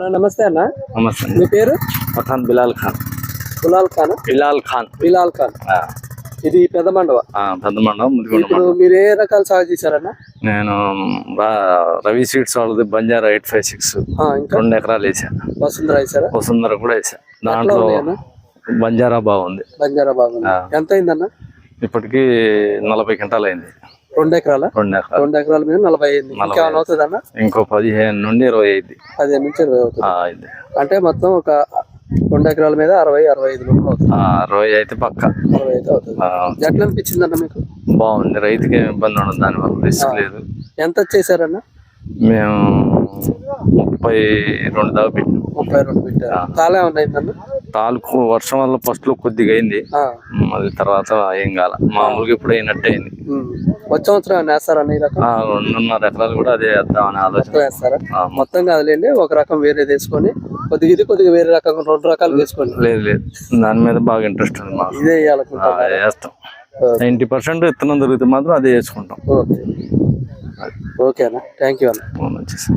అన్న నమస్తే అన్న. నమస్తే. మీ పేరు? పఠాన్ బిలాల్ ఖాన్. గులాల్ ఖాన్? బిలాల్ ఖాన్. బిలాల్ ఖాన్. ఇది పెద్ద మండవ ఆ, పెద్ద ఇప్పుడు మండలం మీరు ఏ రకాలు సాగు చేశారన్న? నేను రవి సీడ్స్ వాళ్ళది బంజారా ఎయిట్ ఫైవ్ సిక్స్ రెండు ఎకరాలు వేసా. వసుంధర వేశారా? వసుంధర కూడా వేసా. ఎట్లా దాంట్లో బంజారా బాగుంది. బంజారా బాగుంది. ఎంత అయిందన్న? ఇప్పటికి నలభై క్వింటాలు అయింది. రెండు ఎకరాల? రెండు ఎకరాలు. మీద నలభై అయింది నలభై ఇంకేమైనా అవుతుంది అన్న ఇంకో పదిహేను నుండి ఇరవై అయింది పదిహేను నుంచి ఇరవై అవుతుంది. అంటే మొత్తం ఒక రెండు ఎకరాల మీద అరవై అరవై ఐదు అవుతుంది. అరవై అయితే పక్క. అరవై అయితే అవుతుంది. ఎట్లా అనిపించింది అన్న మీకు? బాగుంది. రైతుకి ఏం ఇబ్బంది ఉండదు. దానివల్ల రిస్క్ లేదు. ఎంత వచ్చేసారన్న మేము ముప్పై రెండు దాకా పెట్టినాం. ముప్పై రెండు పెట్టారు. ఏమన్నా అయిందన్న? తాలూకు వర్షం వల్ల ఫస్ట్లో కొద్దిగా అయింది. మళ్ళీ తర్వాత ఏం కాల మామూలుగా ఇప్పుడు అయినట్టే అయింది. వచ్చే సంవత్సరం రెండున్నర ఎకరాలు కూడా అదే వేద్దామనే ఆలోచన. మొత్తం వేస్తారా? ఆ, మొత్తం. కాదులేండి ఒక రకం వేరే తీసుకొని కొద్దిగా ఇది కొద్దిగా వేరే రకం రెండు రకాలు వేసుకోండి. లేదు లేదు. దాని మీద బాగా ఇంట్రెస్ట్ ఉంది మాకు. ఇదే వేస్తాం. నైంటీ పర్సెంట్ విత్తనం దొరికితే మాత్రం అదే వేసుకుంటాం. ఓకే. ఓకే అన్న థ్యాంక్ యూ అన్న. వచ్చేసి